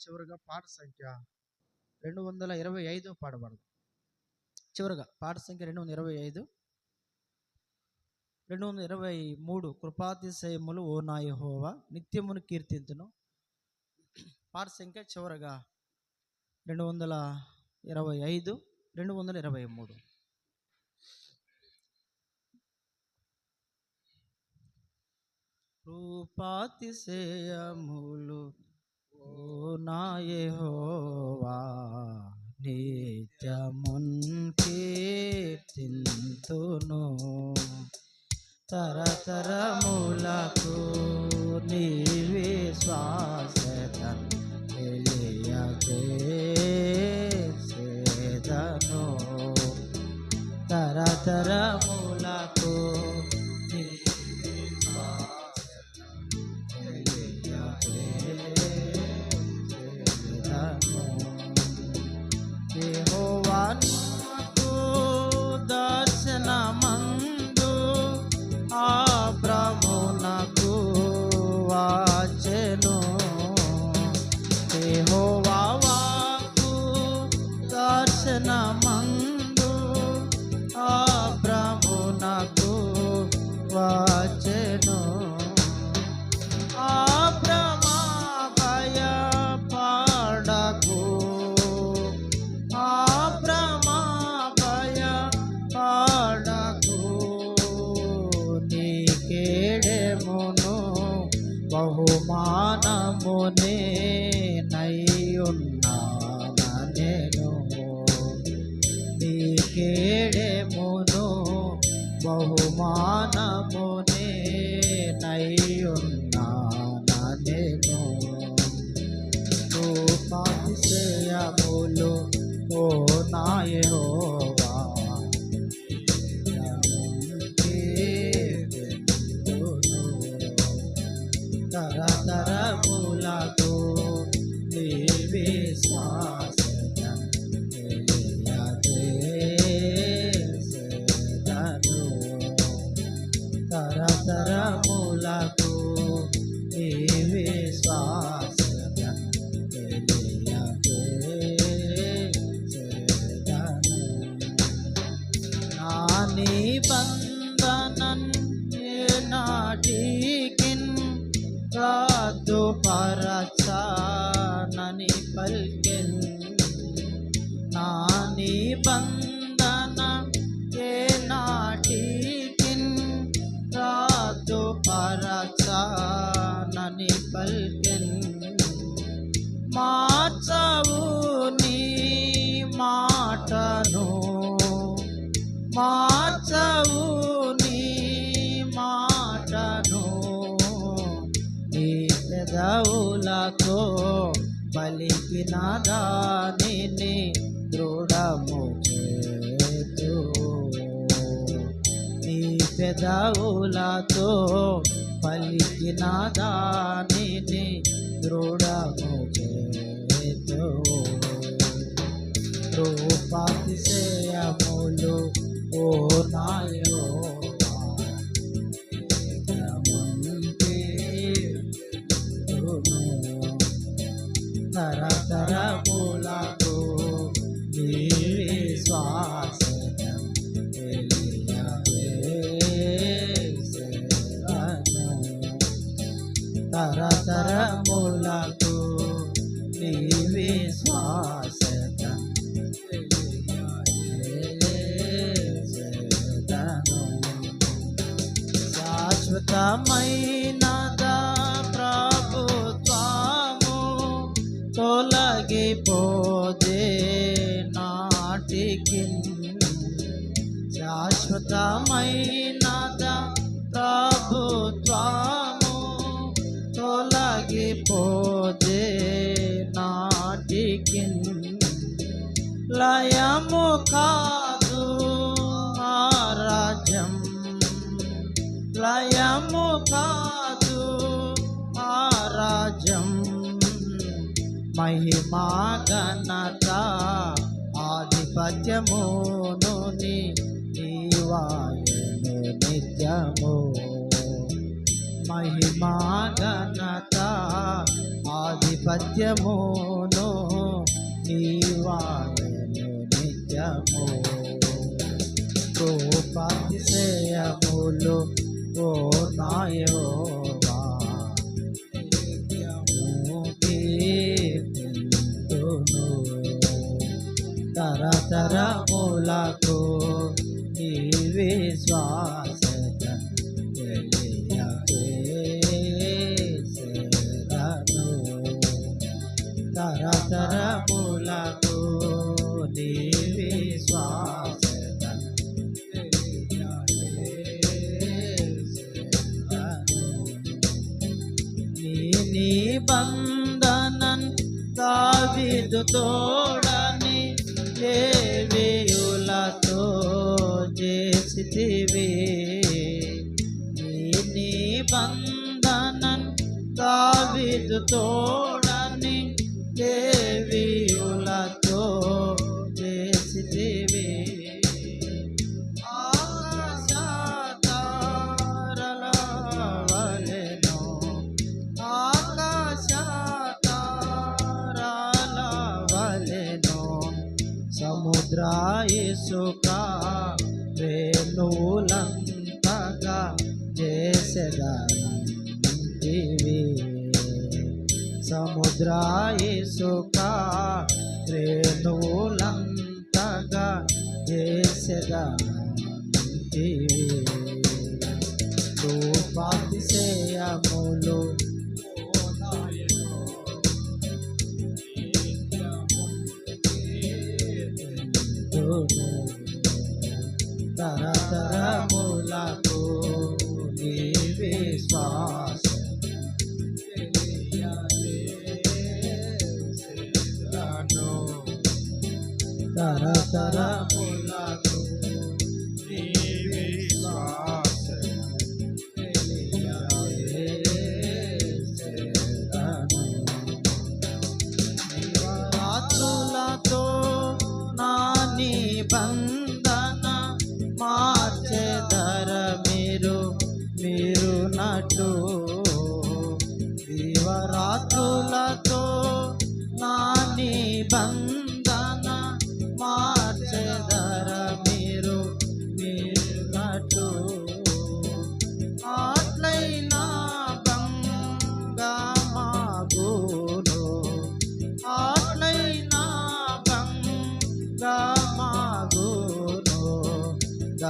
చివరిగా పాట సంఖ్య రెండు వందల ఇరవై ఐదు పాడబడదు చివరిగా పాట సంఖ్య రెండు వందల ఇరవై ఐదు. రెండు వందల ఇరవై మూడు. కృపాతిశయములు ఓ నా నిత్యమును కీర్తింతును. పాట సంఖ్య చివరగా రెండు వందల ఇరవై ఐదు రెండు వందల ఇరవై మూడు. రూపాతిశయములు ఓ నిత్యమున్ కీర్తింతును తరతరములకు నీవే శ్వాసత బహుమానమునే నయ్యున్నాన నేను రూపాతిశయములు ఓ నాయో నా నిబంధనన్ నాటికిన్ రాదు పరచానని పల్కెన్. నా నిబంధన ఏ నాటికిన్ రాదు పరచానని పల్కెన్. మార్చవు పెదవులతో పలికిన దానిని దృఢము చేతు. నీ పెదవులతో పలికిన దానిని దృఢము చేతు. రూపాతిశయములు ఓ నాయో తరతరములకు నీవే శ్వాసన తెలియజేసేదను. తరతరములకు నీవే శ్వాసన తెలియజేసేదను. శాశ్వతమైనదా శాశ్వతమైనదా ప్రభుత్వము తొలగిపోదే నాటికి లయము కాదు రాజ్యం లయము కాదు రాజ్యం మహిమా ఘనత ఆధిపత్యమును నీవాయను నిత్యము. మహిమా ఘనత ఆధిపత్యమును నీవాయను నిత్యము. కృపాతిశయములు ఓ నాయో నిత్యము కీర్తింతును తరతరములకు నిబంధనన్ దావీదు తోడని లేవీయులతో చేసితివి. నీ నిబంధనన్ దావీదు తోడని లేవీయులతో రేణులంతగా చేసేదానంటివి సముద్ర ఇసుక రేణులంతగా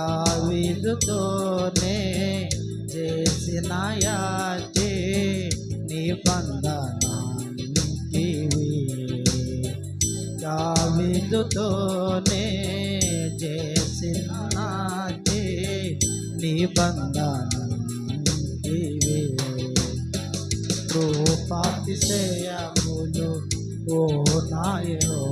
దావీదుతోనే చేసిన యాచే నిబంధనంటివి దావీదుతోనే చేసిన నాచే నిబంధనంటివి కృపాతిశయములు ఓ నాయో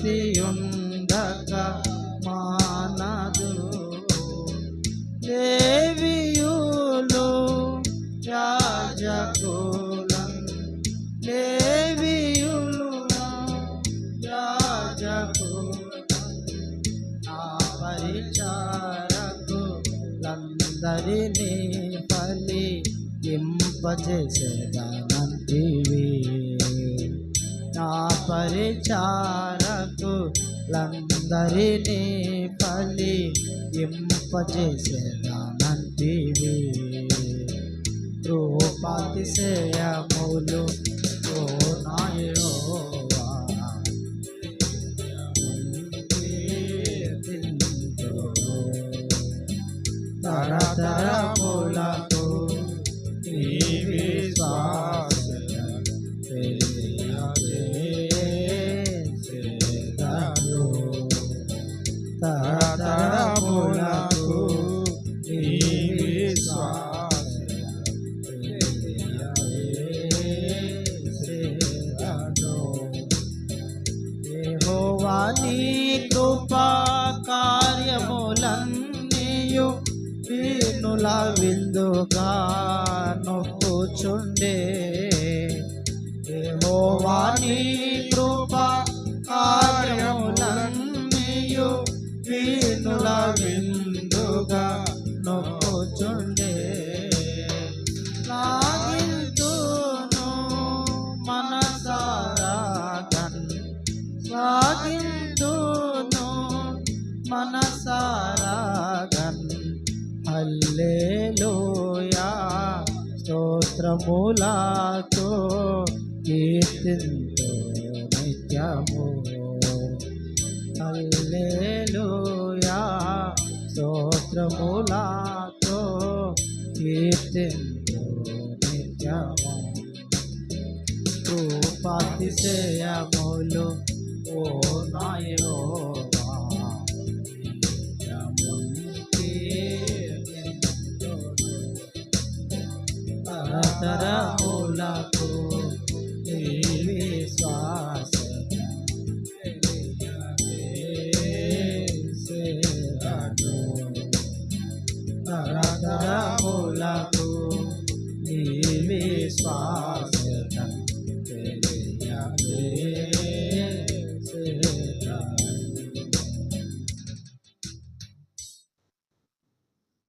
సంతతి మానదు దేవియులు యాజకులం లేవియులు యాజకులం. నా పరిచారకు లందరినీ పలి ఇంపజేసేదానంటివి నా పరిచారకు లందరినీ పలి ఇంపజేసేదానంటివి. రూపాతిశయములు ఓ నాయో తరతరము వీణుల విందుగా నొప్పుచుండే యెహోవా కృప కార్యములన్నీయు వీణుల విందుగా నొప్పుచుండే. లాగింతును మనసారా గన్ హల్లెలూయా స్తోత్రములతో కీర్తింతు నిత్యము హల్లెలూయా స్తోత్రములతో కీర్తింతు నిత్యము కృపాతిశయములు ఓ నాయనోవా,